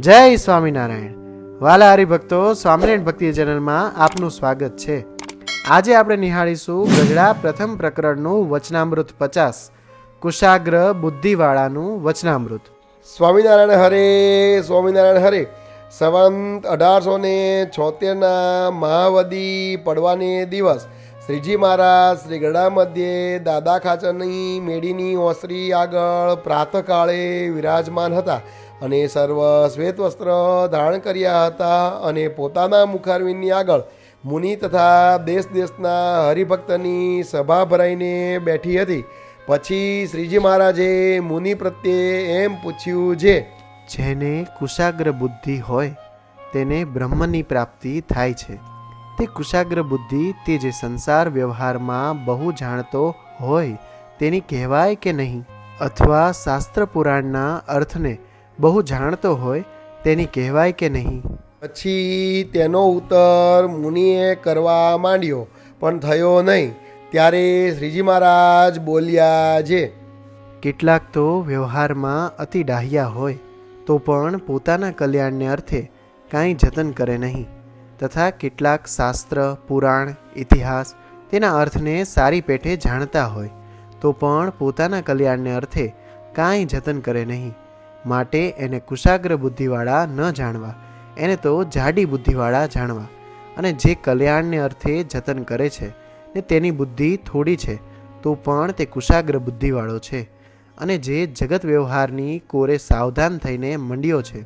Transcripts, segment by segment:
જય સ્વામિનારાયણ. વાલા હરિભક્તો, સ્વામિનારાયણ ભક્તિ ચેનલમાં આપનું સ્વાગત છે. આજે આપણે નિહાળીશું ગઢડા પ્રથમ પ્રકરણનું વચનામૃત પચાસ, કુશાગ્ર બુદ્ધિવાળાનું વચનામૃત. સ્વામિનારાયણ હરે સ્વામિનારાયણ હરે. સંવંત અઢારસો ને છોતેરના મહાવદી પડવાને દિવસ શ્રીજી મહારાજ, શ્રી ગઢા મધ્યે, દાદા ખાચરની, મેડીની ઓસરી આગળ, પ્રાતકાળે વિરાજમાન હતા અને સર્વ શ્વેત વસ્ત્ર ધારણ કર્યા હતા અને પોતાના મુખારવીની આગળ મુનિ તથા દેશ દેશના હરિભક્તની સભા ભરાઈને બેઠી હતી. પછી શ્રીજી મહારાજે મુનિ પ્રત્યે એમ પૂછ્યું છે જેને કુશાગ્ર બુદ્ધિ હોય તેને બ્રહ્મની પ્રાપ્તિ થાય છે. તે કુશાગ્ર બુદ્ધિ તે જે સંસાર વ્યવહારમાં બહુ જાણતો હોય તેની કહેવાય કે નહીં? અથવા શાસ્ત્ર પુરાણના અર્થને બહુ જાણતો હોય તેની કહેવાય કે નહીં? પછી તેનો ઉત્તર મુનિએ કરવા માંડ્યો પણ થયો નહીં. ત્યારે શ્રીજી મહારાજ બોલ્યા જે કેટલાક તો વ્યવહારમાં અતિ ડાહ્યા હોય તો પણ પોતાના કલ્યાણને અર્થે કાંઈ જતન કરે નહીં. તથા કેટલાક શાસ્ત્ર, પુરાણ, ઇતિહાસ તેના અર્થને સારી પેઠે જાણતા હોય, તો પણ પોતાના કલ્યાણને અર્થે કાંઈ જતન કરે નહીં. માટે એને કુશાગ્ર બુદ્ધિવાળા ન જાણવા, એને તો જાડી બુદ્ધિવાળા જાણવા. અને જે કલ્યાણને અર્થે જતન કરે છે ને તેની બુદ્ધિ થોડી છે, તો પણ તે કુશાગ્ર બુદ્ધિવાળો છે. અને જે જગત વ્યવહારની કોરે સાવધાન થઈને મંડ્યો છે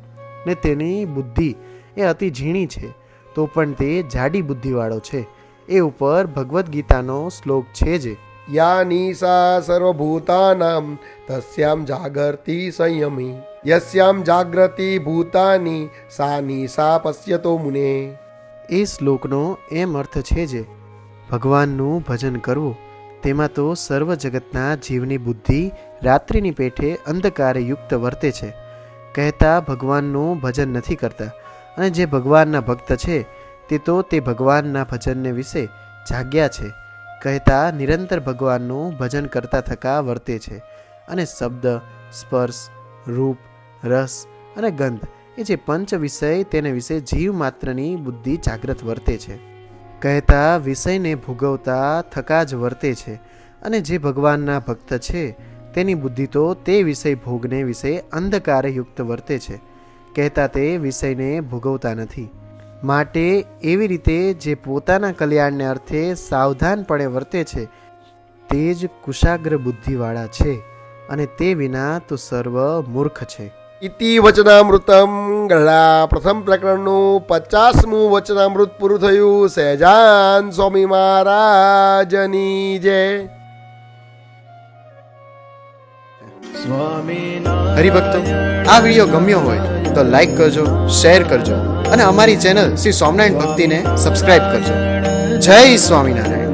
ને તેની બુદ્ધિ એ અતિ ઝીણી છે તો પણ તે જાડી બુદ્ધિવાળો છે. એ ઉપર ભગવદ્ ગીતાનો શ્લોક છે જે યા સા સર્વભૂતાનામ તસ્યામ જાગૃતિ સંયમી યસ્યામ જાગૃતિ ભૂતાની સા નિશા પશ્યતો મુને. એ શ્લોકનો એમ અર્થ છે જે ભગવાનનું ભજન કરવું તેમાં તો સર્વ જગતના જીવની બુદ્ધિ રાત્રિની પેઠે અંધકારયુક્ત વર્તે છે. કહેતા ભગવાનનું ભજન નથી કરતા અને જે ભગવાનના ભક્ત છે, તે તો તે ભગવાનના ભજનને વિશે જાગ્યા છે. કહેતા નિરંતર ભગવાનનું ભજન કરતા થકા વર્તે છે અને શબ્દ, સ્પર્શ, રૂપ, રસ અને ગંધ એ જે પંચ વિષય તેને વિશે જીવ માત્રની બુદ્ધિ જાગ્રત વર્તે છે. કહેતા વિષયને ભોગવતા થકા જ વર્તે છે અને જે ભગવાનના ભક્ત છે, તેની બુદ્ધિ તો તે વિષય ભોગને વિશે અંધકારયુક્ત વર્તે છે. કહેતા તે વિષયને ભોગવતા નથી. માટે એવી રીતે જે પોતાના કલ્યાણને અર્થે સાવધાનપણે વર્તે છે તે જ કુશાગ્ર બુદ્ધિવાળા છે અને તે વિના તો સર્વ મૂર્ખ છે. ઇતિ વચનામૃતમ ગઢડા પ્રથમ પ્રકરણનું પચાસમું વચનામૃત પૂરું થયું. સહેજાન સ્વામી મહારાજની જય. હરિભક્તો આ વીડિયો ગમ્યો હોય તો લાઈક કરજો શેર કરજો અને અમારી ચેનલ શ્રી સ્વામિનારાયણ ભક્તિને સબસ્ક્રાઇબ કરજો. જય સ્વામિનારાયણ.